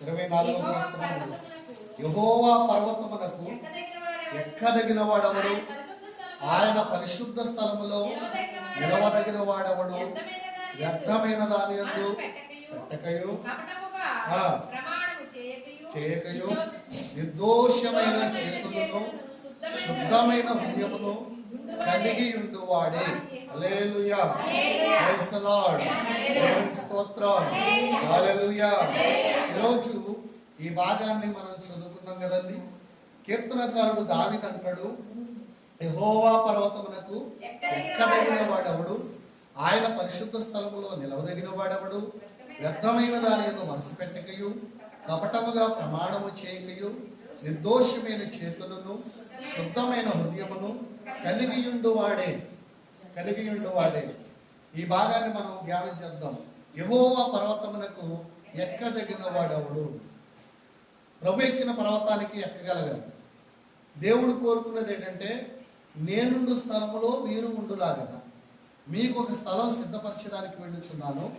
ఇరవై నాలుగు యెహోవా పర్వతమునకు యహోవా పర్వతమునకు ఎక్కదగిన వాడెవడు? ఆయన పరిశుద్ధ స్థలములో నిలవదగిన వాడెవడు? వ్యర్థమైన దాని పెట్టకయు. ప్రమాణము చేయకయు, నిర్దోషమైన చేతులను, శుద్ధమైన హృదయమును కలిగి ఉండువాడే. స్తోత్రం హల్లెలూయా. ఈరోజు ఈ భాగాన్ని మనం చదువుకున్నాం కదండి. కీర్తనకారుడు దావీదు అంటాడు యెహోవా పర్వతమునకు ఎక్కదగిన వాడెవడు? ఆయన పరిశుద్ధ స్థలములో నిలవదగిన వాడెవడు? వ్యర్థమైన దాని ఏదో మనసు పెట్టకయు కపటముగా ప్రమాణము చేయకయు నిర్దోషమైన చేతులను శుద్ధమైన హృదయమును కలిగియుండు వాడే కలిగియుండు వాడే ఈ భాగాన్ని మనం ధ్యానం చేద్దాం. యహోవా పర్వతమునకు ఎక్కదగిన వాడెవడు ప్రభు ఎక్కిన పర్వతానికి ఎక్కగలగాలి? దేవుడు కోరుకున్నది ఏంటంటే నేనుండు స్థలములో మీరు ఉండులాగన. మీకు ఒక స్థలం సిద్ధపరచడానికి వెళ్ళుచున్నాను.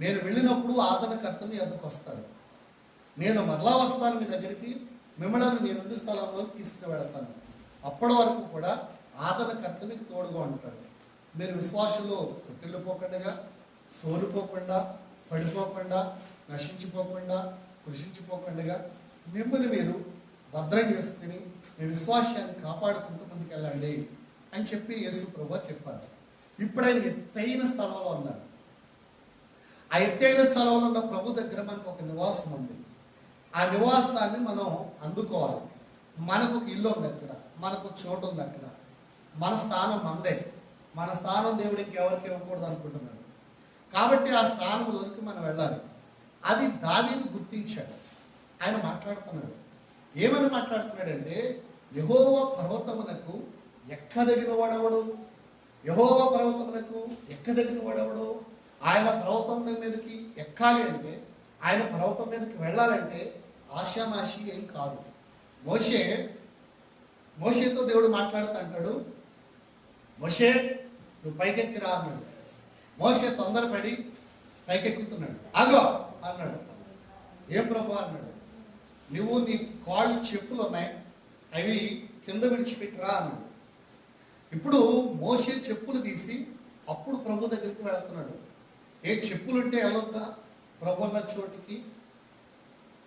నేను వెళ్ళినప్పుడు ఆదరణకర్త మీ వద్దకు వస్తాడు నేను మరలా వస్తాను మీ దగ్గరికి. మిమ్మల్ని నేనుండు స్థలంలో తీసుకువెళతాను. అప్పటి వరకు కూడా ఆదరణకర్త మీకు తోడుగా ఉంటాడు. మీరు విశ్వాసంలో కొట్టిల్లిపోకుండా సోలిపోకుండా పడిపోకుండా నశించిపోకుండా కృషించిపోకుండా మిమ్మల్ని మీరు భద్రం చేసుకుని మీ విశ్వాసాన్ని కాపాడుకుంటూ ముందుకెళ్ళండి అని చెప్పి యేసు ప్రభు చెప్పారు. ఇప్పుడు ఆయన ఎత్తైన స్థలంలో ఉన్నారు. ఆ ఎత్తైన స్థలంలో ఉన్న ప్రభు దగ్గర మనకు ఒక నివాసం ఉంది ఆ నివాసాన్ని మనం అందుకోవాలి. మనకు ఒక ఇల్లు ఉంది అక్కడ. మనకు చోటు ఉంది అక్కడ. మన స్థానం మందే. మన స్థానం దేవుడికి ఎవరికి ఇవ్వకూడదు అనుకుంటున్నాడు. కాబట్టి ఆ స్థానంలోకి మనం వెళ్ళాలి. అది దావీదు గుర్తించాడు. ఆయన మాట్లాడుతున్నాడు. ఏమని మాట్లాడుతున్నాడంటే యహోవ పర్వతమునకు ఎక్కదగిన వాడవడు? యహోవ పర్వతమునకు ఎక్కదగిన వాడవడు? ఆయన పర్వతం మీదకి ఎక్కాలి అంటే ఆయన పర్వతం మీదకి వెళ్ళాలంటే ఆశామాషి ఏం కాదు. మోషే మోషేతో దేవుడు మాట్లాడుతూ అంటాడు మోషే నువ్వు పైకెక్కి రా అన్నాడు. మోషే తొందరపడి పైకెక్కుతున్నాడు. ఆగో అన్నాడు. ఏ ప్రభు అన్నాడు. నువ్వు నీ కాళ్ళు చెప్పులు ఉన్నాయి అవి కింద విడిచిపెట్టిరా అన్నాడు. ఇప్పుడు మోసే చెప్పులు తీసి అప్పుడు ప్రభు దగ్గరికి వెళుతున్నాడు. ఏ చెప్పులు ఉంటే వెళ్ళొద్దా? ప్రభు ఉన్న చోటికి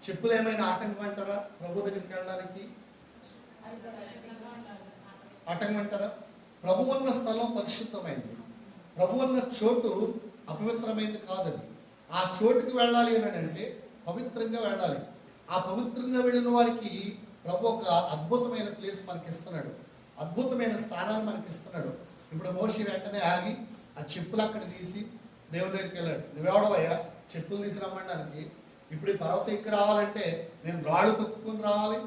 చెప్పులు ఏమైనా ఆటంకం అంటారా? ప్రభు దగ్గరికి వెళ్ళడానికి? ఆటంకం అంటారా? ప్రభు ఉన్న స్థలం పరిశుద్ధమైంది. ప్రభు ఉన్న చోటు అపవిత్రమైంది కాదని ఆ చోటుకి వెళ్ళాలి అని అంటే పవిత్రంగా వెళ్ళాలి. ఆ పవిత్రంగా వెళ్ళిన వారికి ప్రభు ఒక అద్భుతమైన ప్లేస్ మనకి ఇస్తున్నాడు అద్భుతమైన స్థానాన్ని మనకి ఇస్తున్నాడు ఇప్పుడు మోషి వెంటనే ఆగి ఆ చెప్పులు అక్కడ తీసి దేవుని దగ్గరికి వెళ్ళాడు. నువ్వెవడవయ్యా? చెప్పులు తీసి రమ్మడానికి ఇప్పుడు ఈ పర్వతం ఎక్కి రావాలంటే నేను రాళ్ళు తొక్కుకుని రావాలి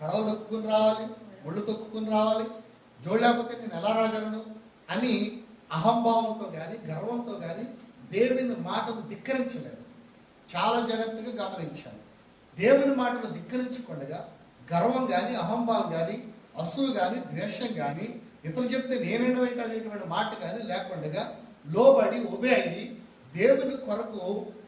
కర్రలు తొక్కుకుని రావాలి ఒళ్ళు తొక్కుకుని రావాలి జోడలేకపోతే నేను ఎలా రాగలను అని అహంభావంతో కానీ గర్వంతో కానీ దేవుని మాటను ధిక్కరించలేదు. చాలా జాగ్రత్తగా గమనించాలి. దేవుని మాటను ధిక్కరించకుండా గర్వం కానీ అహంభావం కానీ అసూయ కానీ ద్వేషం కానీ ఇతరులు చెప్తే నేనైనా అనేటువంటి మాట కానీ లేకుండా లోబడి ఉబే అయ్యి కొరకు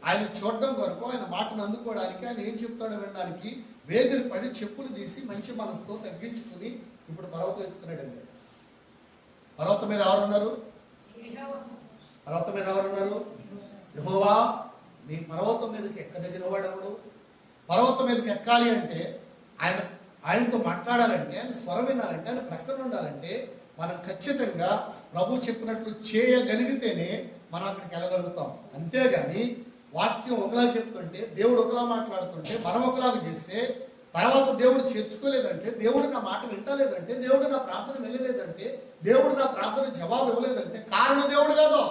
ఆయన చూడడం కొరకు ఆయన మాటను అందుకోవడానికి ఆయన ఏం చెప్తాడో వినడానికి వేగిరి పడి చెప్పులు తీసి మంచి మనసుతో తగ్గించుకుని ఇప్పుడు పర్వతం ఎక్కుతున్నాడండి. పర్వతం మీద ఎవరున్నారు? పర్వతం మీద ఎవరున్నారు? యహోవా నీ పర్వతం మీదకి ఎక్కదగిన వాడెవడు పర్వతం మీదకి ఎక్కాలి అంటే ఆయన ఆయనతో మాట్లాడాలంటే ఆయన స్వరం వినాలంటే ఆయన ప్రక్కన ఉండాలంటే మనం ఖచ్చితంగా ప్రభు చెప్పినట్లు చేయగలిగితేనే మనం అక్కడికి వెళ్ళగలుగుతాం. అంతేగాని వాక్యం ఒకలా చెప్తుంటే దేవుడు ఒకలా మాట్లాడుతుంటే మనం ఒకలాగా చేస్తే తర్వాత దేవుడు చేర్చుకోలేదంటే దేవుడు నా మాట వింటలేదంటే దేవుడు నా ప్రార్థన వెళ్ళలేదంటే దేవుడు నా ప్రార్థన జవాబు ఇవ్వలేదంటే కారణ దేవుడు కాదు.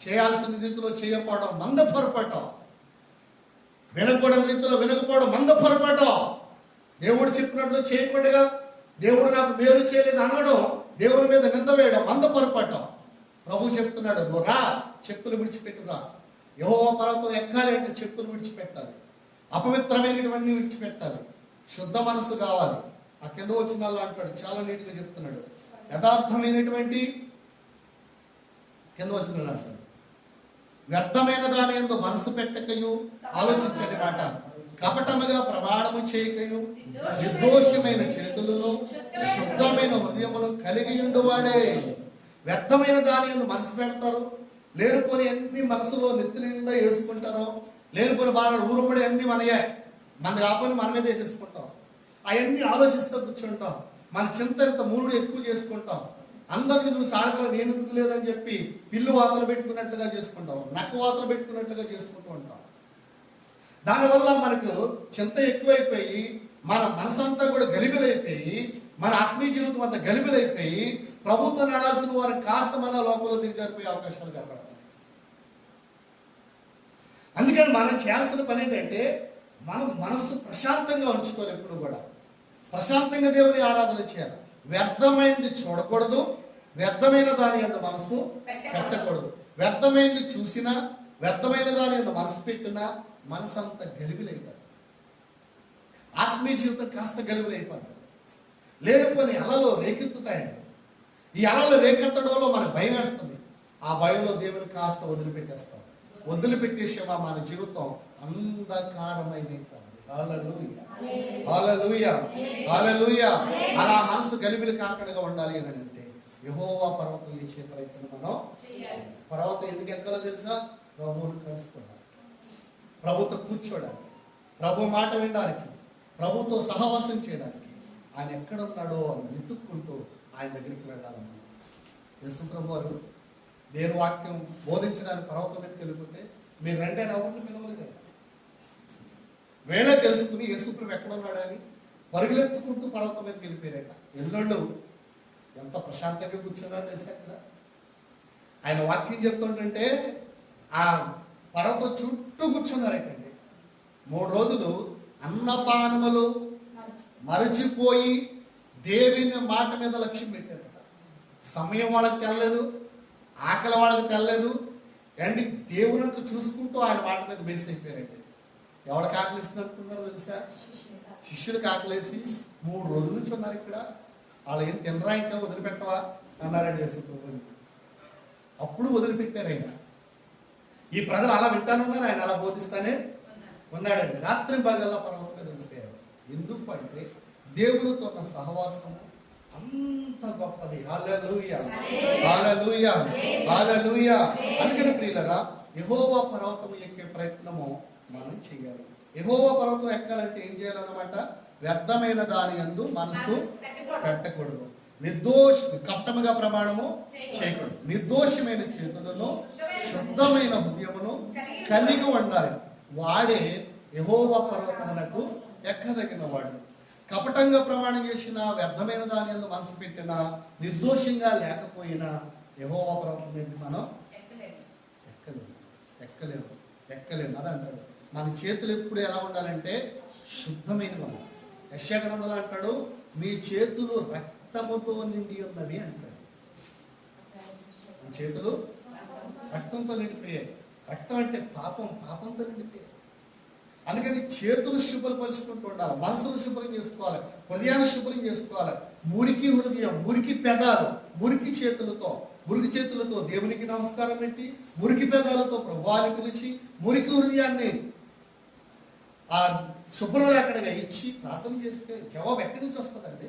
చేయాల్సిన రీతిలో చేయకపోవడం మంద పొరపాటు వినకూడని రీతిలో వినకపోవడం మంద పొరపాటు దేవుడు చెప్పినట్లు చేయకుండా దేవుడు నాకు మేలు చేయలేదు అనడం దేవుని మీద నింద వేయడం మంద పొరపాటు. ప్రభు చెప్తున్నాడు నువ్వు రా చెప్పులు విడిచిపెట్టురా యహో పర్వతం ఎక్కాలి అంటే చెప్పులు విడిచిపెట్టాలి. అపవిత్రమైనటువంటి విడిచిపెట్టాలి. శుద్ధ మనసు కావాలి. ఆ కింద వచ్చిన వాళ్ళు అంటాడు చాలా నీట్గా చెప్తున్నాడు. యథార్థమైనటువంటి కింద వచ్చిన వాళ్ళు అంటాడు. వ్యర్థమైన దాని ఎందు మనసు పెట్టకయు ఆలోచించండి మాట. కపటముగా ప్రమాణము చేయకయు నిర్దోషమైన చేతులను శుద్ధమైన హృదయమును కలిగి ఉండువాడే. వ్యర్థమైన దాని మనసు పెడతారు. లేనిపోని అన్ని మనసులో నెత్తి నిండా వేసుకుంటారు లేనిపోని బాగా ఊరుముడి అన్ని మనయే. మన కాకపోతే మన మీద వేసేసుకుంటాం అవన్నీ ఆలోచిస్తూ కూర్చుంటాం. మన చింత ఇంత మూడు ఎక్కువ చేసుకుంటాం. అందరిని నువ్వు సాడగల నేను ఎందుకు లేదని చెప్పి పిల్లు వాతలు పెట్టుకున్నట్లుగా చేసుకుంటాం. నక్క వాతలు పెట్టుకున్నట్లుగా చేసుకుంటూ ఉంటాం. దానివల్ల మనకు చింత ఎక్కువైపోయి మన మనసంతా కూడా గలిబిలైపోయి మన ఆత్మీయ జీవితం అంతా గలిబిలైపోయి ప్రభుత్వం నడాల్సిన వారు కాస్త మన లోపల దిగజారిపోయే అవకాశాలు కనబడతాయి అందుకని మనం చేయాల్సిన పని ఏంటంటే మనం మనస్సు ప్రశాంతంగా ఉంచుకోవాలి ఎప్పుడు కూడా ప్రశాంతంగా దేవుని ఆరాధన చేయాలి. వ్యర్థమైంది చూడకూడదు వ్యర్థమైన దాని అంత మనసు పెట్టకూడదు. వ్యర్థమైంది చూసినా వ్యర్థమైన దాని అంత మనసు పెట్టినా మనసంతా గలిబిలైపోద్ది ఆత్మీయ జీవితం కాస్త గలిబిలైపోద్ది లేనిపోని అలలో రేకెత్తుతాయండి. ఈ అలలు రేకెత్తడంలో మనకు భయం వేస్తుంది. ఆ భయంలో దేవుని కాస్త వదిలిపెట్టేస్తాం. వదిలిపెట్టేసామా మన జీవితం అంధకారమైపోతుంది అలా మనసు గలిబిలి కాకుండా ఉండాలి అని అంటే యహోవా పర్వతం ఇచ్చే ప్రయత్నం మనం పర్వతం ఎందుకు ఎక్కడో తెలుసా? ప్రభువుని కలుసుకున్నాం ప్రభుతో కూర్చోడానికి ప్రభు మాట వినడానికి ప్రభుతో సహవాసం చేయడానికి ఆయన ఎక్కడ ఉన్నాడో అని వెతుక్కుంటూ ఆయన దగ్గరికి వెళ్ళాలన్నమాట మనం. యేసు ప్రభు వారు దేని వాక్యం బోధించడానికి పర్వతం మీదకి వెళ్ళిపోతే మీరు రెండే ఎవరిని పిలవలేదు వేళ తెలుసుకుని యేసుప్రభు ఎక్కడ ఉన్నాడని పరుగులెత్తుకుంటూ పర్వతం మీదకి వెళ్ళిపోయారట. ఎల్లుండు ఎంత ప్రశాంతంగా కూర్చున్నా తెలుసా అక్కడ ఆయన వాక్యం చెప్తుంటే ఆ పర్వతం చుట్టూ కూర్చున్నారటండి మూడు రోజులు అన్నపానములు మరచిపోయి దేవుని మాట మీద లక్ష్యం పెట్టారట. సమయం వాళ్ళకి తెల్లలేదు ఆకలి వాళ్ళకి తెల్లలేదు అండ్ దేవునికి చూసుకుంటూ ఆయన మాట మీద బేస్ అయిపోయారండి. ఎవరికి ఆకలిస్తుంది అనుకున్నారు తెలుసా? శిష్యులకు ఆకలేసి మూడు రోజుల నుంచి ఉన్నారు ఇక్కడ. వాళ్ళు ఏం తినరా ఇంకా వదిలిపెట్టవా? అన్నారండి యేసు అప్పుడు వదిలిపెట్టారు ఆయన. ఈ ప్రజలు అలా వింటానున్నారు ఆయన అలా బోధిస్తానే ఉన్నాడండి. రాత్రి పగల్లా పర్వతం మీద ఉండిపోయారు ఎందుకు అంటే దేవునితో ఉన్న సహవాసం అంత గొప్పది. అందుకని ప్రియులరా యెహోవా పర్వతం ఎక్కే ప్రయత్నము మనం చేయాలి. యెహోవా పర్వతం ఎక్కాలంటే ఏం చేయాలన్నమాట? వ్యర్థమైన దాని యందు మనసు పెట్టకూడదు. నిర్దోష కట్టముగా ప్రమాణము చేయకూడదు. నిర్దోషమైన చేతులను శుద్ధమైన హృదయమును కలిగి ఉండాలి. వాడే యహోవ పర్వతమునకు ఎక్కదగిన వాడు కపటంగా ప్రమాణం చేసిన వ్యర్థమైన దాని యందు మనసు పెట్టిన నిర్దోషంగా లేకపోయినా యహోవ పర్వతం మీద మనం ఎక్కలేము. ఎక్కలేము. ఎక్కలేము. అది అంటాడు మన చేతులు ఎప్పుడు ఎలా ఉండాలంటే శుద్ధమైనవి. మనం యశాగ్రంథంలో అంటాడు మీ చేతులు రక్తముతో నిండి ఉన్నవి అంటాడు. మన చేతులు? రక్తంతో నిండిపోయాయి. రక్తం అంటే పాపం పాపంతో నిండిపోయాయి. అందుకని చేతులు శుభ్రపరుచుకుంటూ ఉండాలి మనసును శుభ్రం చేసుకోవాలి హృదయాన్ని శుభ్రం చేసుకోవాలి. మురికి హృదయం మురికి పెదాలు మురికి చేతులతో మురికి చేతులతో దేవునికి నమస్కారం పెట్టి మురికి పెదాలతో ప్రభువాన్ని పిలిచి మురికి హృదయాన్ని ఆ శుభ్రం లేకుండా ఇచ్చి ప్రార్థన చేస్తే జవాబు ఎక్కడి నుంచి వస్తుందండి?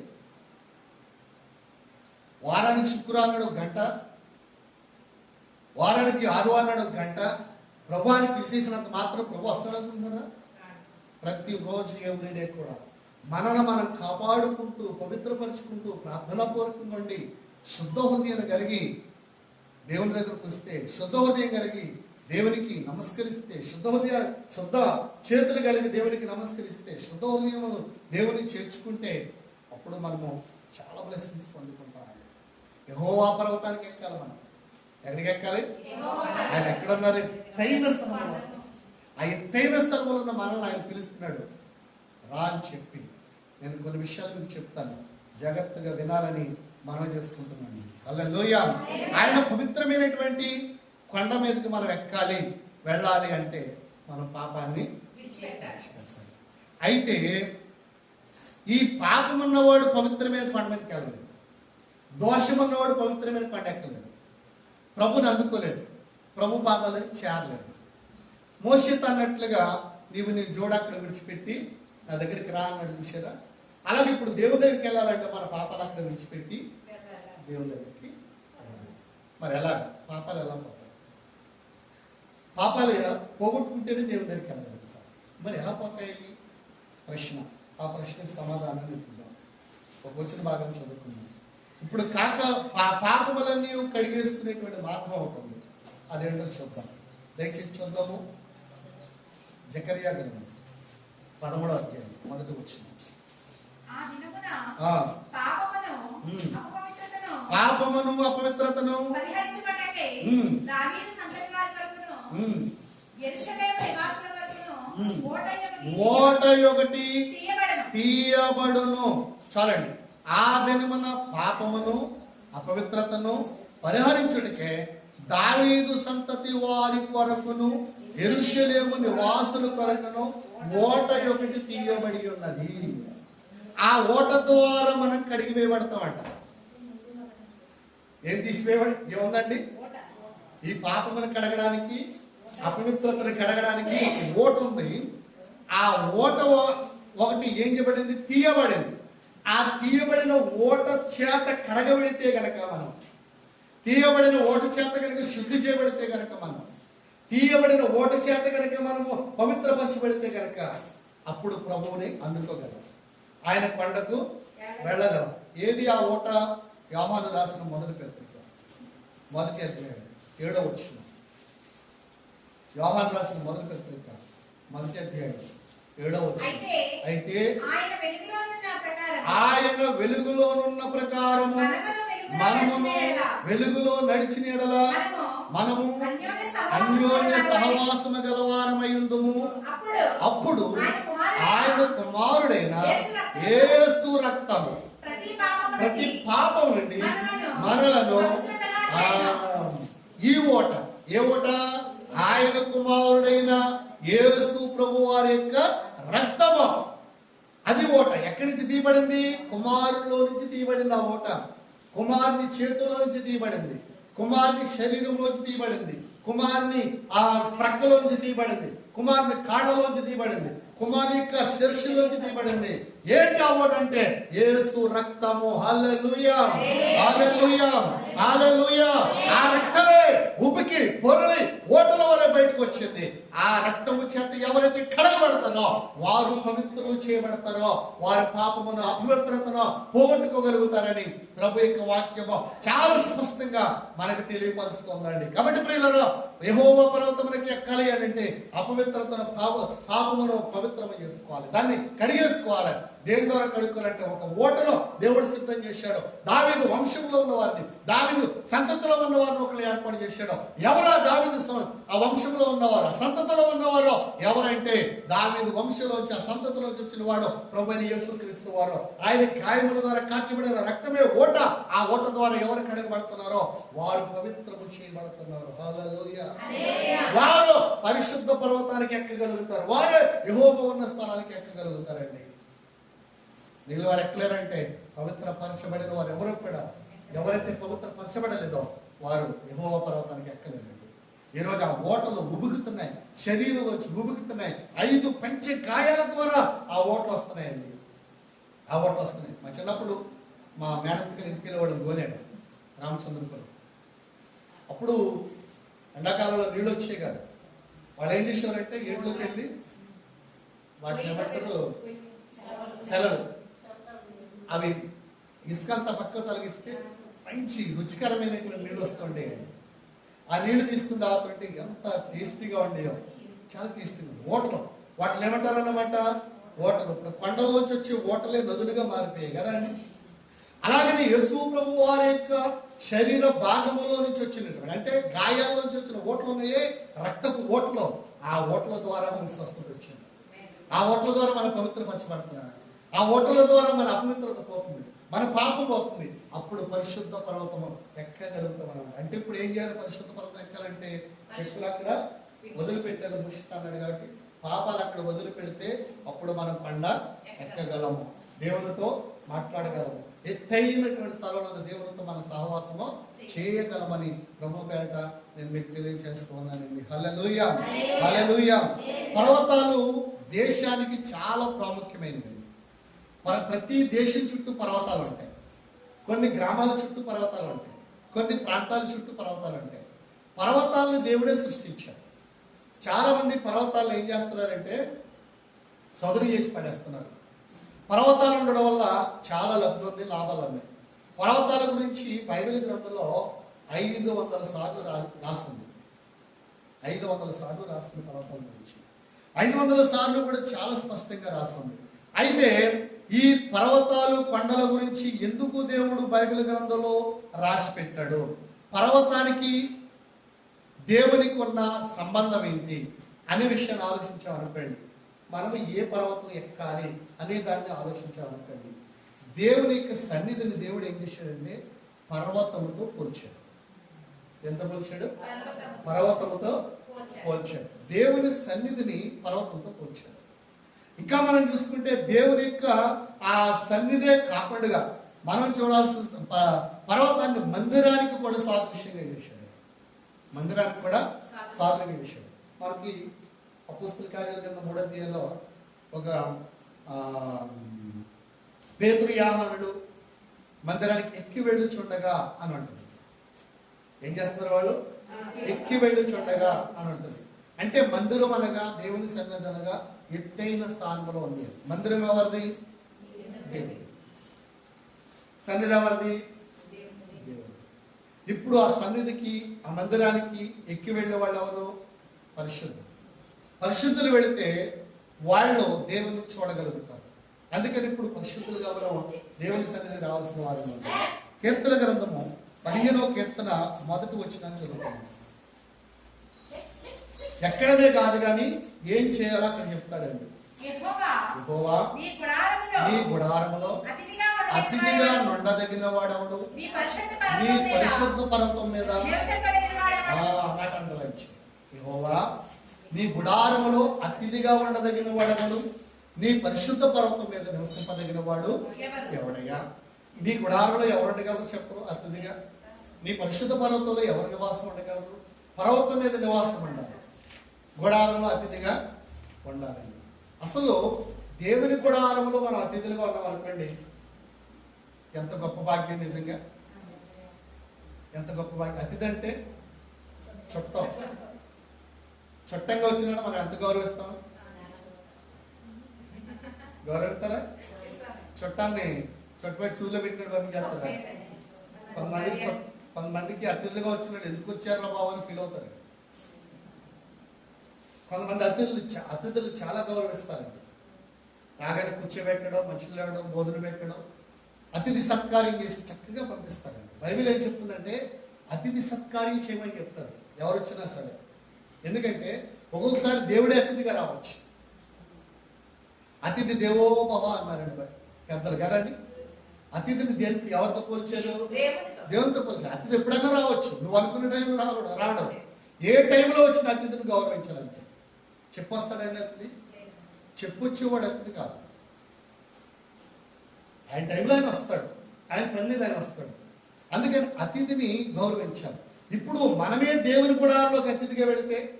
వారానికి శుక్రవారం నాడు ఒక గంట వారానికి ఆదివారం నాడు ఒక గంట ప్రభువాన్ని పిలిచేసినంత మాత్రం ప్రభు వస్తాడనుకుంటున్నారా ప్రతిరోజు ఎవ్రీడే కూడా. మనల్ని మనం కాపాడుకుంటూ పవిత్రపరుచుకుంటూ ప్రార్థన పూర్వకంగా ఉండి శుద్ధ హృదయం కలిగి దేవుని దగ్గరకు వస్తే శుద్ధ హృదయం కలిగి దేవునికి నమస్కరిస్తే శుద్ధ హృదయ శుద్ధ చేతులు కలిగి దేవునికి నమస్కరిస్తే శుద్ధ హృదయం దేవుని చేర్చుకుంటే అప్పుడు మనము చాలా బ్లెస్సింగ్స్ పొందుకుంటాం యహోవా పర్వతానికి ఎక్కాలి మనం. ఎక్కడికి ఎక్కాలి? ఆయన ఎక్కడున్నారు? ఎత్తైన స్థలంలో. ఆ ఎత్తైన స్థలంలో ఉన్న మనల్ని ఆయన పిలుస్తున్నాడు. రా అని చెప్పి నేను కొన్ని విషయాలు మీకు చెప్తాను. జాగ్రత్తగా వినాలని మనం చేసుకుంటున్నాను. అల్లెలోయ ఆయన పవిత్రమైనటువంటి కొండ మీదకి మనం ఎక్కాలి వెళ్ళాలి అంటే మనం పాపాన్ని అయితే ఈ పాపం ఉన్నవాడు పవిత్రమైన కొండ మీదకి దోషమన్నవాడు పవిత్రమైన కొండ ప్రభుని అందుకోలేడు ప్రభు పాదాలు చేరలేదు. మోషిత్ అన్నట్లుగా నీవు నేను జోడు అక్కడ విడిచిపెట్టి నా దగ్గరికి రా అన్నాడు చూసారా అలాగే ఇప్పుడు దేవుని దగ్గరికి వెళ్ళాలంటే మన పాపాలు అక్కడ విడిచిపెట్టి దేవుని దగ్గరికి మరి ఎలా? పాపాలు ఎలా పోతాయి? పాపాలు పోగొట్టుకుంటేనే దేవుని దగ్గరికి వెళ్ళగలుగుతాం మరి ఎలా పోతాయి ప్రశ్న. ఆ ప్రశ్నకు సమాధానాన్ని ఇద్దాం ఒక వచ్చిన భాగం చదువుకుందాం. ఇప్పుడు కాక పా- పాపములన్నీ కడిగేసుకునేటువంటి మార్గం ఉంటుంది అదేంటో చూద్దాం. దయచేసి చూద్దాము. జకర్యా గ్రంథం. పదమూడవ అధ్యాయం. మొదటి వచ్చిన పాపమును. అపవిత్రతను. ఓట ఒకటి తీయబడును. చాలండి. ఆ దినమున పాపమును అపవిత్రతను పరిహరించుడికే దావీదు సంతతి వారి కొరకును ఎరుషలేము నివాసుల కొరకును ఓట ఒకటి తీయబడి ఉన్నది. ఆ ఓట ద్వారా మనం కడిగి వేయబడతామంట. ఏం తీసివేయబడి ఏముందండి? ఈ పాపమును కడగడానికి అపవిత్రతను కడగడానికి ఓటు ఉంది. ఆ ఓట ఒకటి ఏం చేయబడింది? తీయబడింది. ఆ తీయబడిన ఓట చేత కడగబడితే గనక మనం తీయబడిన ఓట చేత కనుక శుద్ధి చేయబడితే గనక మనం తీయబడిన ఓట చేత కనుక మనము పవిత్రపరచబడితే గనక అప్పుడు ప్రభువుని అందుకోగలం. ఆయన పండకు వెళ్ళగలం. ఏది ఆ ఓట? యోహాను రాసిన మొదటి పత్రిక. మొదటి అధ్యాయం ఏడో వచ్చిన యోహాను రాసిన మొదటి పత్రిక మొదటి అధ్యాయం. ఏడో వచ్చిన అయితే ఆయన వెలుగులోనున్న ప్రకారము మనమును వెలుగులో నడిచిన ఎడల మనము అన్యోన్య సహవాసము సహవాసము గలవారమయ్యుందుము అప్పుడు ఆయన కుమారుడైన యేసు రక్తము ప్రతి పాపం నుండి మనలను. ఈ ఓట ఏ ఓట? ఆయన కుమారుడైన యేసు ప్రభు వారి యొక్క రక్తము. అది ఓట. ఎక్కడి నుంచి తీయబడింది? కుమారులో నుంచి తీయబడింది ఆ ఓట. కుమారుని చేతిలో నుంచి తీయబడింది. కుమారుని శరీరంలోంచి తీయబడింది. కుమారుని ఆ ప్రక్కలోంచి తీయబడింది. కుమారుని కాళ్ళలోంచి తీయబడింది. కుమారుని యొక్క శిరస్సులోంచి తీయబడింది. ఏంటి ఆ ఓట అంటే యేసు రక్తము. హల్లెలూయా. హల్లెలూయా. హల్లెలూయా. ఆ రక్తమే ఉబికి పొరలి ఓటల వలె బయటకు వచ్చింది. ఆ రక్తము చేత ఎవరైతే కడగబడతారో వారు పవిత్రులు చేయబడతారో వారి పాపమును అపవిత్రతను పోగొట్టుకోగలుగుతారని ప్రభు యొక్క వాక్యము చాలా స్పష్టంగా మనకు తెలియపరుస్తుందండి. కాబట్టి ప్రియులలో యెహోవా పర్వతమునకి ఎక్కాలి అని అంటే అపవిత్రతను పాప పాపమును పవిత్రము చేసుకోవాలి. దాన్ని కడిగేసుకోవాలి. దేని ద్వారా కడుక్కోవాలంటే ఒక ఓటలో దేవుడు సిద్ధం చేశాడు. దావీదు వంశంలో ఉన్న వారిని దావీదు సంతతిలో ఉన్న వారిని ఒకరు ఏర్పాటు చేశాడు. ఎవరా దావీదు ఆ వంశంలో ఉన్నవారు. ఆ సంతతిలో ఉన్నవారు ఎవరంటే దావీదు వంశంలోంచి ఆ సంతతిలోంచి వచ్చిన వాడు ప్రభు అయిన యేసుక్రీస్తు వారు. ఆయన గాయముల ద్వారా కాల్చబడిన రక్తమే ఓట. ఆ ఓట ద్వారా ఎవరు కడగబడుతున్నారో వారు పవిత్రము చేయబడుతున్నారు. వారు పరిశుద్ధ పర్వతానికి ఎక్కగలుగుతారు. వారే యహోబ ఉన్న స్థలానికి ఎక్కగలుగుతారండి. మిగిలిన వారు ఎక్కలేరంటే పవిత్ర పరచబడిన వారు ఎవరు కూడా ఎవరైతే పవిత్ర పరచబడలేదో వారు యహోవ పర్వతానికి ఎక్కలేరండి. ఈరోజు ఆ ఓటలు ఉబుకుతున్నాయి. శరీరంలోంచి ఉబుకుతున్నాయి. ఐదు పంచ గాయాల ద్వారా ఆ ఓట్లు వస్తున్నాయండి. ఆ ఓట్లు వస్తున్నాయి. మా చిన్నప్పుడు మా మేనత్త గారి ఇంటికి వెళ్ళేవాడు గోలేడు రామచంద్రపురం అప్పుడు ఎండాకాలంలో నీళ్ళు వచ్చే కాదు. వాళ్ళు ఏం చేసేవారంటే ఏడులోకి వెళ్ళి వాటిని ఏమంటారు? సెలవు అవి ఇసుకంత పక్క తొలగిస్తే మంచి రుచికరమైనటువంటి నీళ్ళు వస్తుండే ఆ నీళ్ళు తీసుకుని తాగుతుంటే ఎంత టేస్టీగా ఉండేవో చాలా టేస్టీగా ఓటలు వాటిని ఏమంటారన్నమాట? ఓటలు ఇప్పుడు కొండలోంచి వచ్చే ఓటలే నదులుగా మారిపోయాయి కదా అండి. అలాగనే యేసు ప్రభు వారి యొక్క శరీర భాగములో నుంచి వచ్చినటువంటి అంటే గాయాల నుంచి వచ్చిన ఓట్లు ఉన్నాయే రక్తపు ఓట్లు ఆ ఓట్ల ద్వారా మనకు స్వస్థత వచ్చింది. ఆ ఓట్ల ద్వారా మన పవిత్రపరచబడుతున్నాడు ఆ ఓట్ల ద్వారా మన అపవిత్రత పోతుంది. మన పాపం పోతుంది. అప్పుడు పరిశుద్ధ పర్వతము ఎక్కగలుగుతాం అన్నమాట అంటే ఇప్పుడు ఏం చేయాలి? పరిశుద్ధ పర్వతం ఎక్కాలంటే చెట్లు అక్కడ వదిలిపెట్టారు ముషిత అన్నాడు కాబట్టి పాపాలు అక్కడ వదిలిపెడితే అప్పుడు మనం పండ ఎక్కగలము. దేవునితో మాట్లాడగలము. ఎత్తైనటువంటి స్థలంలో ఉన్న దేవునితో మన సహవాసము చేయగలమని ప్రభు పేరట నేను మీకు తెలియజేస్తూ ఉన్నానండి హల్లెలూయా. హల్లెలూయా. పర్వతాలు దేశానికి చాలా ప్రాముఖ్యమైనవి. మన- ప్రతి దేశం చుట్టూ పర్వతాలు ఉంటాయి. కొన్ని గ్రామాల చుట్టూ పర్వతాలు ఉంటాయి. కొన్ని ప్రాంతాల చుట్టూ పర్వతాలు ఉంటాయి. పర్వతాలను దేవుడే సృష్టించాడు. చాలామంది పర్వతాలను ఏం చేస్తున్నారంటే సదురు చేసి పడేస్తున్నారు. పర్వతాలు ఉండడం వల్ల చాలా లబ్ధి ఉంది లాభాలు ఉన్నాయి. పర్వతాల గురించి బైబిల్ గ్రంథంలో ఐదు వందల సార్లు రా రాస్తుంది ఐదు వందల సార్లు రాస్తుంది పర్వతాల గురించి. ఐదు వందల సార్లు కూడా చాలా స్పష్టంగా రాస్తుంది అయితే ఈ పర్వతాలు కొండల గురించి ఎందుకు దేవుడు బైబిల్ గ్రంథంలో రాసి పెట్టాడు? పర్వతానికి దేవునికి ఉన్న సంబంధం ఏంటి? అనే విషయాన్ని ఆలోచించామనుకోండి మనం ఏ పర్వతం ఎక్కాలి అనే దాన్ని ఆలోచించామనుకోండి దేవుని యొక్క సన్నిధిని దేవుడు ఏం చేశాడంటే పర్వతముతో పోల్చాడు. ఎంత పోల్చాడు? పర్వతముతో పోల్చాడు. దేవుని సన్నిధిని పర్వతంతో పోల్చాడు. ఇంకా మనం చూసుకుంటే దేవుని యొక్క ఆ సన్నిధే కాపాడుగా మనం చూడాల్సిన పర్వతాన్ని మందిరానికి కూడా సాదృశ్యంగా చేశాడు మందిరానికి కూడా సాధన చేశాడు మనకి అపుస్తల కార్యాల కింద మూడో ఒక ఆ, పేతురు యాహానుడు మందిరానికి ఎక్కి వెళ్ళుచుండగా అని ఉంటుంది. ఏం చేస్తున్నారు వాళ్ళు? ఎక్కి వెళ్ళుచుండగా అని ఉంటుంది. అంటే మందిరం అనగా దేవుని సన్నిధి అనగా ఎత్తైన స్థానంలో ఉంది. మందిరం ఎవరిది? దేవుడి. సన్నిధి ఎవరిది? ఇప్పుడు ఆ సన్నిధికి ఆ మందిరానికి ఎక్కి వెళ్ళే వాళ్ళు ఎవరు? పరిశుద్ధులు. పరిశుద్ధులు వెళితే వాళ్ళు దేవుని చూడగలుగుతారు. అందుకని ఇప్పుడు పరిశుద్ధులుగా మనం దేవుని సన్నిధి రావాల్సిన వారు కీర్తన గ్రంథము పదిహేనో కీర్తన మొదటి వచ్చిన చదువుకున్నాం ఎక్కడనే కాదు కానీ ఏం చేయాలో అక్కడ చెప్తాడండి. నీ గుడారములో అతిథిగా ఉండదగిన వాడవుడు? నీ పరిశుద్ధ పర్వతం మీద? మాట యెహోవా నీ గుడారములో అతిథిగా ఉండదగిన వాడవడు? నీ పరిశుద్ధ పర్వతం మీద నివసింపదగిన వాడు? ఎవడయ్యా? నీ గుడారంలో ఎవరు ఉండగలరు చెప్పరు అతిథిగా? నీ పరిశుద్ధ పర్వతంలో ఎవరు నివాసం ఉండగలరు? పర్వతం మీద నివాసం ఉండాలి. గుడారంలో అతిథిగా ఉండాలండి. అసలు దేవుని గుడారంలో మనం అతిథులుగా ఉన్నాం అనుకోండి ఎంత గొప్ప భాగ్యం నిజంగా. ఎంత గొప్ప భాగ్యం. అతిథి అంటే చుట్టం. చుట్టంగా వచ్చిన మనం ఎంత గౌరవిస్తాం? గౌరవిస్తారా? చుట్టాన్ని చుట్టపెట్టి చూలో పెట్టినట్టు పంపించేస్తారా కొంతమందికి కొంతమందికి అతిథులుగా వచ్చినట్టు ఎందుకు వచ్చారా బాబు అని ఫీల్ అవుతారు. కొంతమంది అతిథులు అతిథులు చాలా గౌరవిస్తారండి. రాగానే కూర్చోబెట్టడం మనుషులు లేవడం బోధన పెట్టడం అతిథి సత్కార్యం చేసి చక్కగా పంపిస్తారండి. బైబిల్ ఏం చెప్తుందంటే అతిథి సత్కార్యం చేయమని చెప్తారు. ఎవరు వచ్చినా సరే. ఎందుకంటే ఒక్కొక్కసారి దేవుడే అతిథిగా రావచ్చు. అతిథి దేవో భవ అన్నారండి పెద్దలు కదండి అతిథిని దేని ఎవరితో పోల్చారు? దేవునితో. దేవునితో పోల్చారు అతిథి ఎప్పుడైనా రావచ్చు. నువ్వు అనుకున్న టైంలో రావడం రావడం. ఏ టైంలో వచ్చిన అతిథిని గౌరవించాలంటే చెప్పొస్తాడండి అతిథి చెప్పొచ్చేవాడు అతిథి కాదు. ఆయన టైంలో ఆయన వస్తాడు. ఆయన పని మీద ఆయన వస్తాడు. అందుకని అతిథిని గౌరవించాలి. ఇప్పుడు మనమే దేవుని గుడారంలోకి అతిథిగా వెళితే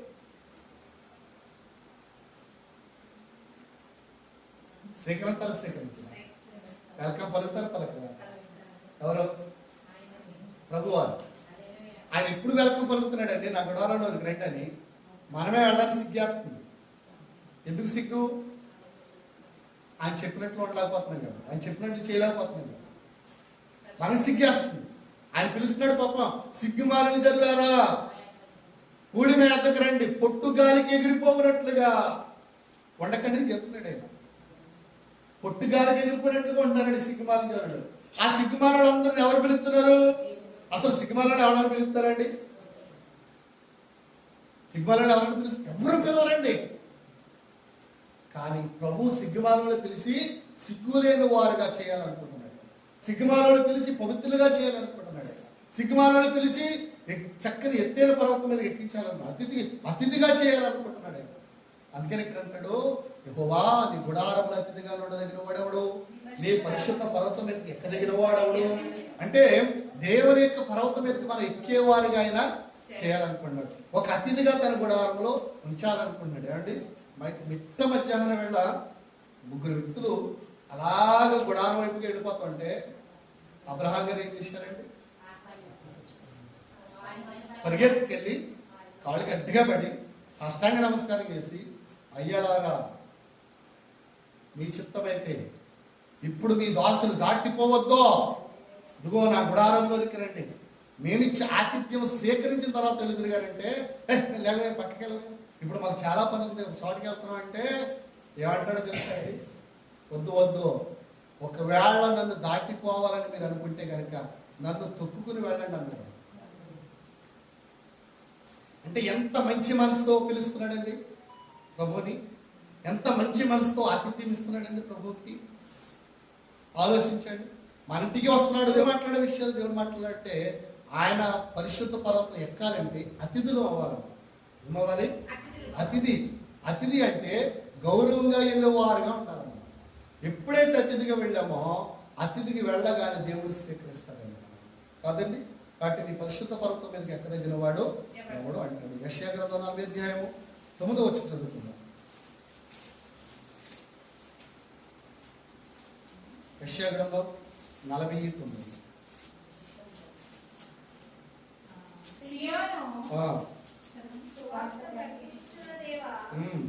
స్వీకరింతారు స్వీకరించాలి వెల్కమ్ పలుకుతారు పలకరా ఎవరు? ప్రభువారు. ఆయన ఎప్పుడు వెల్కమ్ పలుకుతున్నాడండి. నా గుడారంలో రండి అని. మనమే వెళ్ళడానికి సిగ్గేస్తుంది ఎందుకు సిగ్గు? ఆయన చెప్పినట్లు ఉండలేకపోతున్నాం కదా. ఆయన చెప్పినట్లు చేయలేకపోతున్నాం కదా. మనకి సిగ్గేస్తుంది ఆయన పిలుస్తున్నాడు పాపం సిగ్గు మాలని చల్లారా కూడి మేతకు రండి. పొట్టు గాలికి ఎగిరిపోవునట్లుగా ఉండకండి చెప్తున్నాడు ఆయన. పొట్టు గాలికి ఎగిరిపోయినట్లుగా ఉంటారండి సిగ్గుమాలని జనుడు ఆ సిగ్గుమాల అందరిని ఎవరు పిలుస్తున్నారు? అసలు సిగ్గుమాలను ఎవరైనా పిలుస్తారండి? సిగ్గుమాలను ఎవరైనా పిలుస్తారు? ఎవరు పిలవరండి? కానీ ప్రభు సిగ్గుమాలను పిలిచి సిగ్గు లేని వారుగా చేయాలనుకుంటున్నాడు. సిగ్గుమాలను పిలిచి పవిత్రులుగా చేయాలనుకుంటున్నాడు. సిగ్గుమాలను పిలిచి చక్కని ఎత్తైన పర్వతం మీద ఎక్కించాలను అతిథి అతిథిగా చేయాలనుకుంటున్నాడు. అందుకని ఇక్కడ అంటాడు యహోవా నీ గుడారంలో అతిథిగా ఉండదగిన వాడెవడు? నీ పరిశుద్ధ పర్వతం మీదకి ఎక్కదగిన వాడెవడు? అంటే దేవుని యొక్క పర్వతం మీదకి మనం ఎక్కేవారిగా ఆయన చేయాలనుకున్నాడు ఒక అతిథిగా తన గుడారంలో ఉంచాలనుకున్నాడు ఏమండి? మిట్ట మధ్యాహ్నం వేళ ముగ్గురు వ్యక్తులు అలాగ గుడారం వైపుకి వెళ్ళిపోతుంటే అబ్రహాం గారు ఏం చేశారండి? పరిగెత్తుకెళ్ళి కాళ్ళకి గట్టిగా పడి సాష్టాంగ నమస్కారం చేసి అయ్యేలాగా మీ చిత్తమైతే ఇప్పుడు మీ దాసులు దాటిపోవద్దో? ఇదిగో నా గుడారంలోకి రండి. నేను ఇచ్చి ఆతిథ్యం స్వీకరించిన తర్వాత వెళ్ళిదిరిగారంటే లేవే పక్కకి ఇప్పుడు మాకు చాలా పని ఉంది. ఒక చోటుకి వెళ్తున్నాం అంటే ఏమంటాడో తెలుస్తాయి వద్దు వద్దు. ఒకవేళ నన్ను దాటిపోవాలని మీరు అనుకుంటే కనుక నన్ను తొక్కుకుని వెళ్ళండి అన్నాడు అంటే ఎంత మంచి మనసుతో పిలుస్తున్నాడండి ప్రభుని ఎంత మంచి మనసుతో ఆతిథ్యం ఇస్తున్నాడండి ప్రభుకి ఆలోచించండి. మన ఇంటికి వస్తున్నాడు దేవుడు మాట్లాడే విషయాలు దేవుడు మాట్లాడితే ఆయన పరిశుద్ధ పర్వతం ఎక్కాలంటే అతిథులు అవ్వాలి. ఏమవ్వాలి? అతిథి అతిథి అంటే గౌరవంగా వెళ్ళేవారుగా ఉంటారన్నమాట ఎప్పుడైతే అతిథిగా వెళ్ళామో అతిథికి వెళ్ళగానే దేవుడు స్వీకరిస్తాడన్నమాట కాదండి? కాబట్టి నీ పరిశుద్ధ పర్వతం మీదకి ఎక్కదగిన వాడు ఎవడు అంటాడు? యశయా గ్రంథం నాలుగు అధ్యాయము తొమ్మిదో వచ్చి చదువుకుందాం. యశయా గ్రంథం నలభై తొమ్మిది సియోను ఆ, సువార్త ప్రకటించుచున్న దేవా, ఉమ్,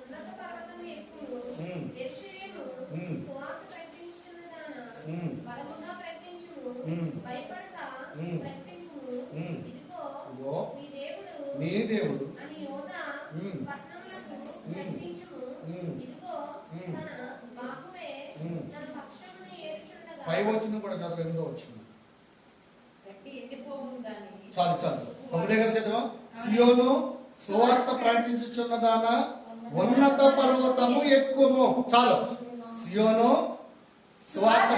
ఉన్నత పర్వతము ఎక్కుము. ఉమ్. యెరూషలేము, ఉమ్. సువార్త ప్రకటించుచున్న దాన, ఉమ్. బలముగా ప్రకటించుము. ఉమ్. భయపడక ఉమ్. ప్రకటించుము. ఉమ్. ఇదిగో ఇదిగో మీ దేవుడు నీ దేవుడు అని యోధా ఉమ్. పట్టణములకు ఉమ్. ప్రకటించుము. ఉమ్. ఇదిగో ఉమ్. తన బాహువే ఉమ్. తన పక్షమును ఏర్చుండగా పై వచ్చింది కూడా చదువు ఎనిమిదో వచ్చింది గట్టి ఎండిపోవుందని చాలు చాలు తొమ్మిదే కదా చదివాం సియోను సువార్త ప్రకటించుచున్నదాన ఉన్నత పర్వతము ఎక్కువము చాలు సియోను సువార్త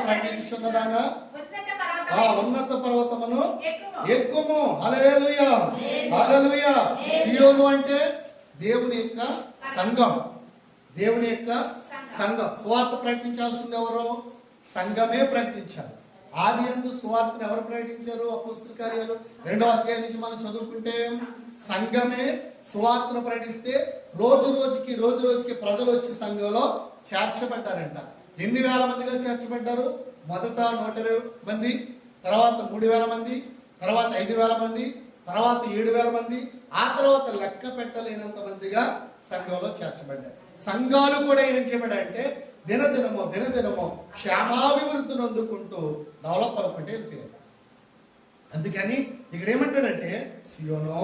ఆ ఉన్నత పర్వతమును హల్లెలూయా. హల్లెలూయా. సియోను అంటే దేవుని యొక్క సంఘం. దేవుని యొక్క సంఘం. సువార్త ప్రకటించాల్సింది ఎవరు? సంఘమే ప్రకటించాలి. ఆది ఎందు సువార్తను ఎవరు ప్రకటించారు? అపోస్తుల కార్యాలు. రెండో అధ్యాయం నుంచి మనం చదువుకుంటే సంఘమే సువార్తను ప్రకటిస్తే రోజు రోజుకి రోజు రోజుకి ప్రజలు వచ్చి సంఘంలో చేర్చబడ్డారంట. ఎన్ని వేల మందిగా చేర్చబడ్డారు? మొదట నూట ఇరవై మంది తర్వాత మూడు వేల మంది తర్వాత ఐదు వేల మంది తర్వాత ఏడు వేల మంది ఆ తర్వాత లెక్క పెట్టలేనంత మందిగా సంఘంలో చేర్చబడ్డారు సంఘాలు కూడా ఏం చేయబడంటే దినదినము దినదినము క్షేమాభివృద్ధిని అందుకుంటూ డెవలప్ అవ్వకుంటే వెళ్ళిపోయారు. అందుకని ఇక్కడ ఏమంటాడంటే సియోనో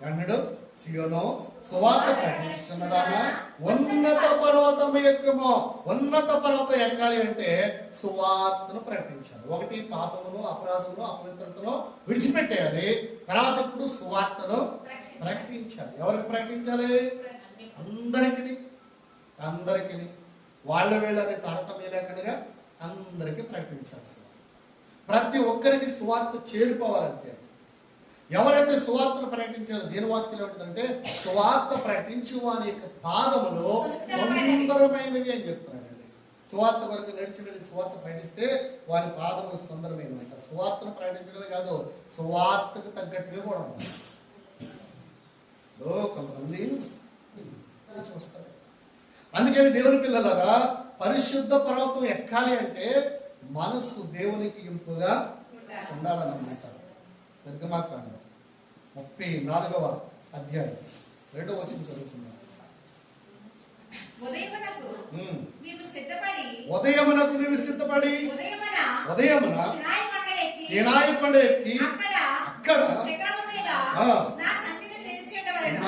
అన్నాడు సియోనో సువార్త ప్రకటిస్తున్నదానా? ఉన్నత పర్వతం ఎక్కమో. ఉన్నత పర్వతం ఎక్కాలి అంటే సువార్తను ప్రకటించాలి. ఒకటి పాపమును అపరాధమును అపవిత్రతను విడిచిపెట్టేయాలి. తర్వాత ఇప్పుడు సువార్తను ప్రకటించాలి. ఎవరికి ప్రకటించాలి? అందరికీ. అందరికీ. వాళ్ళ వీళ్ళని తారతమ్య లేకుండా అందరికీ ప్రకటించాల్సింది. ప్రతి ఒక్కరికి సువార్త చేరిపోవాలంటే ఎవరైతే సువార్తను ప్రకటించారో దేని వాక్యం ఏమిటంటే సువార్త ప్రకటించు వారి యొక్క పాదములు సుందరమైనవి అని చెప్తున్నాడు సువార్త కొరకు నడిచి వెళ్ళి సువార్త ప్రకటిస్తే వారి పాదములు సుందరమైనవి అంట సువార్తను ప్రకటించడమే కాదు సువార్తకు తగ్గట్టుగా కూడా ఉంటాయి కొంతమంది చూస్తారు. అందుకని దేవుని పిల్లలరా పరిశుద్ధ పర్వతం ఎక్కాలి అంటే మనసు దేవునికి ఇంపుగా ఉండాలన్నమాట. నిర్గమాకాండం ముప్పై నాలుగవ అధ్యాయం. రెండవ వచ్చిన చదువుతున్నాం ఉదయమునకు. నీవు సిద్ధపడి ఉదయమునకు నీవు సిద్ధపడి ఉదయమున ఉదయమున సినాయి కొండ ఎక్కి అక్కడ.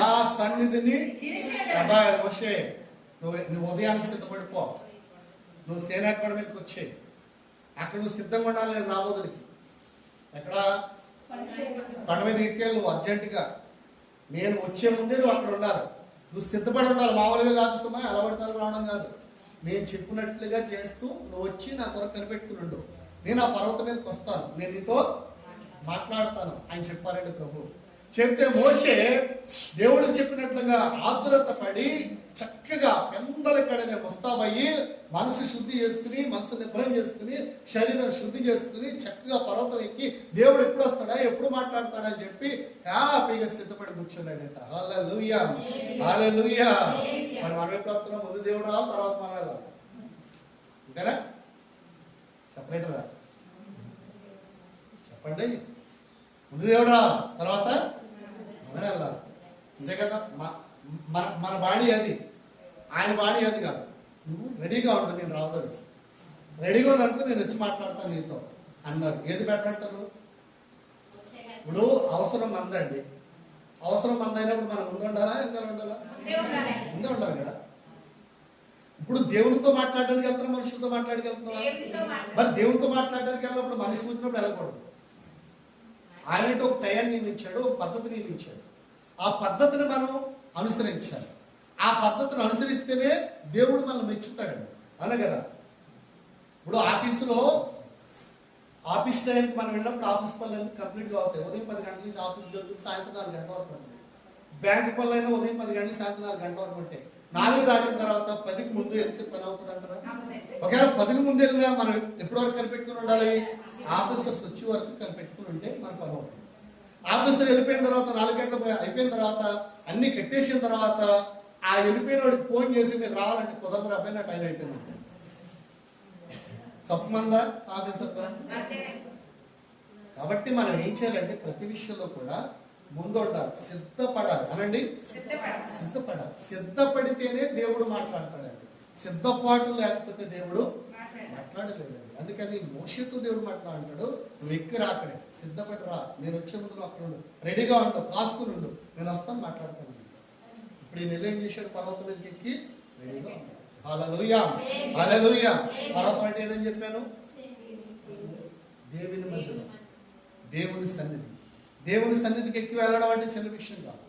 నా సన్నిధిని. నా మోషే నువ్వు నువ్వు ఉదయానికి సిద్ధపడిపో నువ్వు సేనాకొండ మీదకి వచ్చేయి. అక్కడ నువ్వు సిద్ధంగా ఉండాలి నేను రాబోదునికి ఎక్కడ? పని మీద ఎక్కేయాలి నువ్వు అర్జెంటుగా. నేను వచ్చే ముందే నువ్వు అక్కడ ఉండాలి. నువ్వు సిద్ధపడి ఉండాలి. మామూలుగా కాదు సుమా ఎలా పడతాను రావడం కాదు. నేను చెప్పినట్లుగా చేస్తూ నువ్వు వచ్చి నా కొరకు కనిపెట్టుకుని ఉండు. నేను ఆ పర్వతం మీదకి వస్తాను. నేను నీతో మాట్లాడతాను. ఆయన చెప్పారండి ప్రభు. చెప్తే మోషే దేవుడు చెప్పినట్లుగా ఆతురత పడి చక్కగా పెందల కడనే ముస్తాబయ్యి మనసు శుద్ధి చేసుకుని మనసు నిద్రం చేసుకుని శరీరం శుద్ధి చేసుకుని చక్కగా పర్వతం ఎక్కి దేవుడు ఎప్పుడు వస్తాడా ఎప్పుడు మాట్లాడతాడా అని చెప్పి హ్యాపీగా సిద్ధపడి కూర్చున్నాడట. హల్లెలూయా. హల్లెలూయా. మరి మనం ఎప్పుడు వస్తున్నాం? ముందు దేవుడు రావాలి తర్వాత మనం వెళ్ళాలి. అంతేనా? రా చెప్పండి. ముందు దేవుడు రా తర్వాత? అంతే కదా మన మన బాడీ అది. ఆయన బాడీ అది కాదు. నువ్వు రెడీగా ఉండు నేను రావద్దు. రెడీగా ఉన్నట్టు నేను వచ్చి మాట్లాడతాను నీతో అన్నారు. ఏది బెటర్ అంటారు? ఇప్పుడు అవసరం మందండి. అవసరం మంది అయినప్పుడు మనం ముందు ఉండాలా ఇంకా ఉండాలా? ముందే ఉండాలి. కదా. ఇప్పుడు దేవునితో మాట్లాడడానికి వెళ్తున్నాం మనుషులతో మాట్లాడడానికి. మరి దేవునితో మాట్లాడడానికి వెళ్ళినప్పుడు మనిషి వచ్చినప్పుడు వెళ్ళకూడదు. ఆయనంటే ఒక టయాన్ని నియమించాడు ఒక పద్ధతిని నియమించాడు. ఆ పద్ధతిని మనం అనుసరించాలి. ఆ పద్ధతిని అనుసరిస్తేనే దేవుడు మనల్ని మెచ్చుతాడండి. అనే కదా? ఇప్పుడు ఆఫీసులో ఆఫీస్ టైంకి మనం వెళ్ళినప్పుడు ఆఫీస్ పనులన్నీ కంప్లీట్గా అవుతాయి. ఉదయం పది గంటల నుంచి ఆఫీస్ జరుగుతుంది సాయంత్రం నాలుగు గంటల వరకు ఉంటుంది బ్యాంక్ పనులైనా ఉదయం పది గంటల సాయంత్రం నాలుగు గంటల వరకు ఉంటాయి. నాలుగు దాటిన తర్వాత పదికి ముందు వెళ్తే పని అవుతుంది అంటారా? ఒకవేళ పదికి ముందు వెళ్ళినా మనం ఎప్పటి వరకు కనిపెట్టుకుని ఉండాలి? ఆఫీసర్స్ వచ్చే వరకు కనిపెట్టుకుని ఉంటే మన పని అవుతుంది. ఆఫీసర్ వెళ్ళిపోయిన తర్వాత నాలుగు గంటల పోయి- అయిపోయిన తర్వాత అన్ని కట్టేసిన తర్వాత ఆ వెళ్ళిపోయిన వాడికి ఫోన్ చేసి మీరు రావాలంటే కుదరదు అబ్బాయి నా టైం అయిపోయింది తప్పు మందా ఆఫీసర్. కాబట్టి మనం ఏం చేయాలంటే ప్రతి విషయంలో కూడా ముందు ఉండాలి సిద్ధపడాలి అనండి సిద్ధపడాలి. సిద్ధపడితేనే దేవుడు మాట్లాడతాడండి సిద్ధపాటు లేకపోతే దేవుడు మాట్లాడాలి. అందుకని మోషతో దేవుడు మాట్లాడంటాడు నువ్వు ఎక్కి రా అక్కడే సిద్ధపడి రా నేను వచ్చే ముందు అక్కడ ఉండు రెడీగా ఉంటావు కాసుకుని ఉండు నేను వస్తాను మాట్లాడతాను. ఇప్పుడు ఈ నెల ఏం చేశాడు పర్వతం మీదకి ఎక్కి? రెడీగా ఉంటాడు అలలుయా అలలుయా పర్వతం అంటే ఏదని చెప్పాను? దేవుని మందిరం. దేవుని సన్నిధి. దేవుని సన్నిధికి ఎక్కి వెళ్ళడం అంటే చిన్న విషయం కాదు.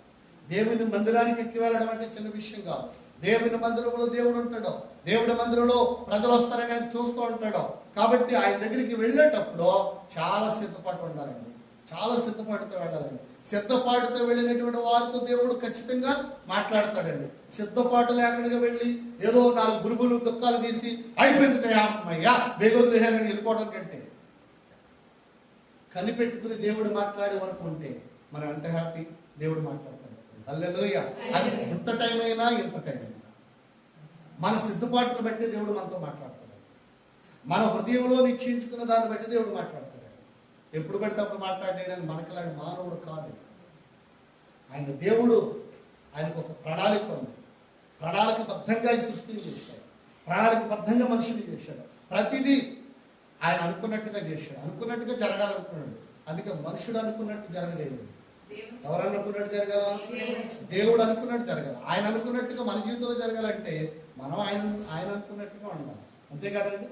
దేవుని మందిరానికి ఎక్కి వెళ్ళడం అంటే చిన్న విషయం కాదు. దేవుని మందిరంలో దేవుడు ఉంటాడు. దేవుడి మందిరంలో ప్రజలు వస్తారని ఆయన చూస్తూ ఉంటాడు. కాబట్టి ఆయన దగ్గరికి వెళ్ళేటప్పుడు చాలా సిద్ధపాటు ఉండాలండి. చాలా సిద్ధపాటుతో వెళ్ళాలండి. సిద్ధపాటుతో వెళ్ళినటువంటి వారితో దేవుడు ఖచ్చితంగా మాట్లాడతాడండి. సిద్ధపాటు లేకుండా వెళ్ళి ఏదో నాలుగు గురుగులు దుఃఖాలు తీసి అయిపోయింది అమ్మయ్యా బేగోదులేహారని వెళ్ళిపోవడం కంటే కనిపెట్టుకుని దేవుడు మాట్లాడే వరకు ఉంటే మనం ఎంత హ్యాపీ? దేవుడు మాట్లాడతాడు. అల్లెలోయ. అది ఎంత టైం అయినా ఎంత టైం అయినా. మన సిద్ధపాటును బట్టి దేవుడు మనతో మాట్లాడుతున్నాడు మన హృదయంలో నిశ్చయించుకున్న దాన్ని బట్టి దేవుడు మాట్లాడుతున్నాడు ఎప్పుడు పడితే అప్పుడు మాట్లాడేయడానికి మనకలాంటి మానవుడు కాదు. ఆయన దేవుడు ఆయనకు ఒక ప్రణాళిక ఉంది. ప్రణాళికబద్ధంగా ఈ సృష్టిని చేశాడు. ప్రణాళికబద్ధంగా మనుషుని చేశాడు. ప్రతిదీ ఆయన అనుకున్నట్టుగా చేశాడు. అనుకున్నట్టుగా జరగాలనుకున్నాడు. అందుకే మనుషుడు అనుకున్నట్టు జరగలేదు. ఎవరు అనుకున్నట్టు జరగాల? దేవుడు అనుకున్నట్టు జరగాలి. ఆయన అనుకున్నట్టుగా మన జీవితంలో జరగాలంటే మనం ఆయన ఆయన అనుకున్నట్టుగా ఉండాలి. అంతే కదండి?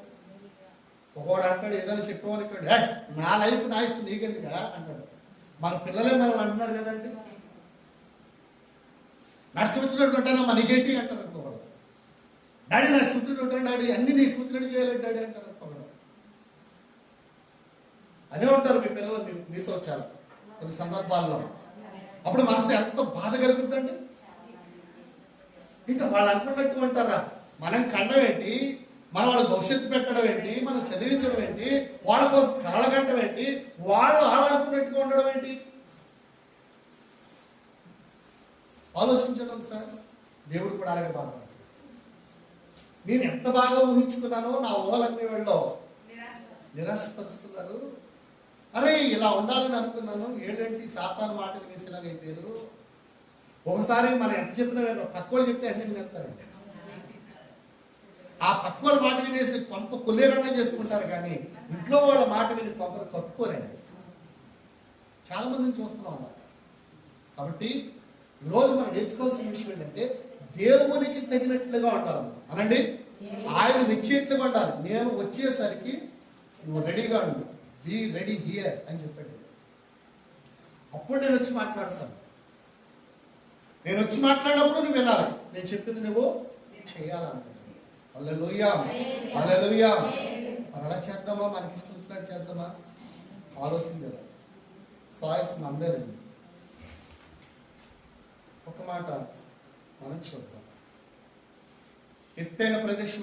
ఒకవాడు అంటాడు ఏదైనా చెప్పామనుకోండి నా లైఫ్ నా ఇష్టం నీకెందుకా అంటాడు. మన పిల్లలే మనల్ని అంటున్నారు కదండి? నష్టం వచ్చినట్టు ఉంటానా మనకేంటి అంటారు అనుకోకూడదు. డాడీ నా స్థుతులు ఉంటాడు ఉంటాను డాడీ అన్ని నీ స్థుతులు చేయలేదు చేయాలి డాడీ అంటారు అనుకోకూడదు. అదే ఉంటారు మీ పిల్లలు మీ- మీతో చాలా కొన్ని సందర్భాల్లో. అప్పుడు మనసు ఎంత బాధ కలుగుతుందండి. ఇంకా వాళ్ళు అనుకున్నట్టు ఉంటారా? మనం కండం ఏంటి? మన వాళ్ళ భవిష్యత్తు పెట్టడం ఏంటి? మనం చదివించడం ఏంటి? వాళ్ళ కోసం సరళగట్టడం ఏంటి? వాళ్ళు అనుకున్నట్టుగా ఉండడం ఏంటి? ఆలోచించడం సార్. దేవుడు కూడా అలాగే బాధపడతాడు. నేను ఎంత బాగా ఊహించుకున్నానో నా ఊహలన్నీ వెళ్ళో. నిరాశపరుస్తున్నారు. అరే ఇలా ఉండాలని అనుకున్నాను. ఏళ్ళేంటి? సాతాను మాట వినేసేలాగా అయిపోయారు. ఒకసారి మనం ఎంత చెప్పినా వినరు. పక్కోళ్ళు చెప్తే అన్ని వినేస్తారండి ఆ పక్కోళ్ళ మాట వినేసి కొంప కొల్లేరన్నా చేసుకుంటారు కానీ ఇంట్లో వాళ్ళ మాట విని కొంపలు కప్పుకోరండి చాలా మందిని చూస్తున్నాం అలా కాబట్టి ఈరోజు మనం నేర్చుకోవాల్సిన విషయం ఏంటంటే దేవునికి తగినట్లుగా ఉండాలి. మనం. అనండి ఆయన మెచ్చేట్లుగా ఉండాలి. నేను వచ్చేసరికి నువ్వు రెడీగా ఉండు. బీ రెడీ హియర్ అని చెప్పాడు. అప్పుడు నేను వచ్చి మాట్లాడతాను. నేను వచ్చి మాట్లాడినప్పుడు నువ్వు వినాలి. నేను చెప్పింది నువ్వు చేయాలనుకుంటున్నాను. అల్లెలుయ్యా అల్లెలుయ్యా మరి అలా చేద్దామా? మనకి ఇష్టం వచ్చినట్టు చేద్దామా? ఆలోచించదు చాయిస్ మందేనండి. ఒక మాట మనం చూద్దాం. ఎత్తైన ప్రదేశం